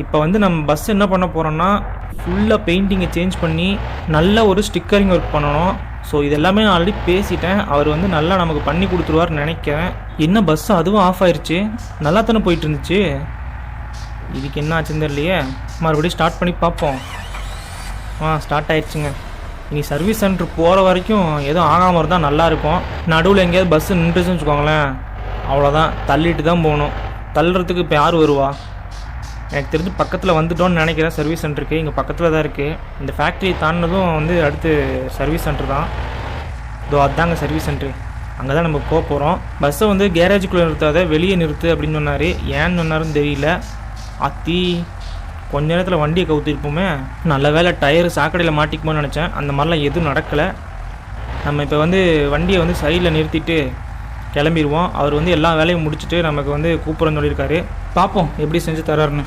இப்போ வந்து நம்ம பஸ் என்ன பண்ண போகிறோம்னா ஃபுல்லாக பெயிண்டிங்கை சேஞ்ச் பண்ணி நல்ல ஒரு ஸ்டிக்கரிங் ஒர்க் பண்ணணும். ஸோ இதெல்லாமே நான் ஆல்ரெடி பேசிட்டேன். அவர் வந்து நல்லா நமக்கு பண்ணி கொடுத்துருவார்னு நினைக்கிறேன். என்ன பஸ் அதுவும் ஆஃப் ஆயிடுச்சு நல்லா தானே போயிட்டு இருந்துச்சு இதுக்கு என்ன ஆச்சுன்னு தெரியலையே. மறுபடியும் ஸ்டார்ட் பண்ணி பார்ப்போம். ஆ ஸ்டார்ட் ஆயிடுச்சுங்க. இனி சர்வீஸ் சென்டர் போகிற வரைக்கும் எதுவும் ஆகாமல் இருந்தால் நல்லாயிருக்கும் நடுவில் எங்கேயாவது பஸ்ஸு நின்றுச்சுன்னு வச்சுக்கோங்களேன். அவ்வளோதான் தள்ளிட்டு தான் போகணும். தள்ளுறதுக்கு இப்போ யார் வருவா? எனக்கு தெரிஞ்சு பக்கத்தில் வந்துட்டோன்னு நினைக்கிறேன். சர்வீஸ் சென்டருக்கு இங்கே பக்கத்தில் தான் இருக்குது இந்த ஃபேக்ட்ரி தாண்டினதும் வந்து அடுத்து சர்வீஸ் சென்டர் தான். இதோ அதாங்க சர்வீஸ் சென்டரு அங்கே தான் நம்ம போக போகிறோம் பஸ்ஸை வந்து கேரேஜுக்குள்ளே நிறுத்தாத வெளியே நிறுத்து அப்படின்னு சொன்னார். ஏன்னு சொன்னாருன்னு தெரியல. அத்தி கொஞ்ச நேரத்தில் வண்டியை கவுத்திருப்போமே. நல்ல வேலை டயர் சாக்கடையில் மாட்டிக்குமோன்னு நினச்சேன். அந்த மாதிரிலாம் எதுவும் நடக்கலை. நம்ம இப்போ வந்து வண்டியை வந்து சைடில் நிறுத்திட்டு கிளம்பிடுவோம் அவர் வந்து எல்லா வேலையும் முடிச்சுட்டு நமக்கு வந்து கூப்பிட்றேன்னு சொல்லியிருக்காரு. பார்ப்போம் எப்படி செஞ்சு தராருன்னு